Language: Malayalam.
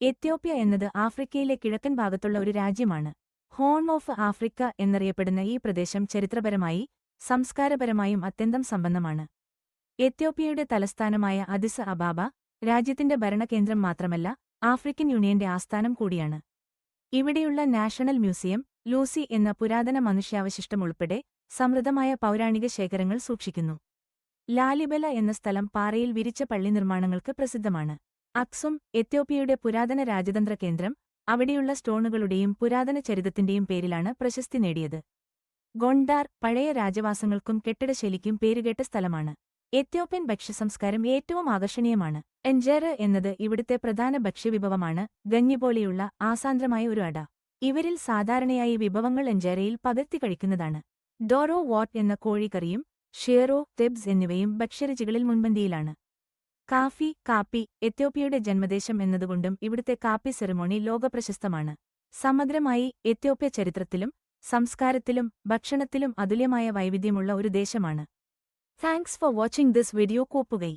എത്യോപ്യ എന്നത് ആഫ്രിക്കയിലെ കിഴക്കൻ ഭാഗത്തുള്ള ഒരു രാജ്യമാണ്. ഹോൺ ഓഫ് ആഫ്രിക്ക എന്നറിയപ്പെടുന്ന ഈ പ്രദേശം ചരിത്രപരമായി സംസ്കാരപരമായും അത്യന്തം സമ്പന്നമാണ് എത്യോപ്യയുടെ തലസ്ഥാനമായ അദിസ് അബാബ രാജ്യത്തിന്റെ ഭരണകേന്ദ്രം മാത്രമല്ല ആഫ്രിക്കൻ യൂണിയന്റെ ആസ്ഥാനം കൂടിയാണ്. ഇവിടെയുള്ള നാഷണൽ മ്യൂസിയം ലൂസി എന്ന പുരാതന മനുഷ്യാവശിഷ്ടം ഉൾപ്പെടെ സമൃദ്ധമായ പൗരാണിക ശേഖരങ്ങൾ സൂക്ഷിക്കുന്നു. ലാലിബല എന്ന സ്ഥലം പാറയിൽ വിരിച്ച പള്ളി നിർമ്മാണങ്ങൾക്ക് പ്രസിദ്ധമാണ്. അക്സും എത്യോപ്യയുടെ പുരാതന രാജതന്ത്ര കേന്ദ്രം അവിടെയുള്ള സ്റ്റോണുകളുടെയും പുരാതന ചരിതത്തിന്റെയും പേരിലാണ് പ്രശസ്തി നേടിയത്. ഗോണ്ടാർ പഴയ രാജവാസങ്ങൾക്കും കെട്ടിടശൈലിക്കും പേരുകേട്ട സ്ഥലമാണ്. എത്യോപ്യൻ ഭക്ഷ്യസംസ്കാരം ഏറ്റവും ആകർഷണീയമാണ്. എൻജേറ് എന്നത് ഇവിടുത്തെ പ്രധാന ഭക്ഷ്യവിഭവമാണ് ഗഞ്ഞി പോലെയുള്ള ആസാന്ദ്രമായ ഒരു അട. ഇവരിൽ സാധാരണയായി വിഭവങ്ങൾ എൻജേറയിൽ പകർത്തി കഴിക്കുന്നതാണ്. ഡോറോ വാട്ട് എന്ന കോഴിക്കറിയും ഷേറോ തെബ്സ് എന്നിവയും ഭക്ഷ്യരുചികളിൽ മുൻപന്തിയിലാണ്. കാഫി കാപ്പി എത്യോപ്യയുടെ ജന്മദേശം എന്നതുകൊണ്ടും ഇവിടുത്തെ കാപ്പി സെറിമോണി ലോകപ്രശസ്തമാണ്. സമഗ്രമായി എത്യോപ്യ ചരിത്രത്തിലും സംസ്കാരത്തിലും ഭക്ഷണത്തിലും അതുല്യമായ വൈവിധ്യമുള്ള ഒരു ദേശമാണ്. Thanks for watching this video. കോപ്പുകൈ.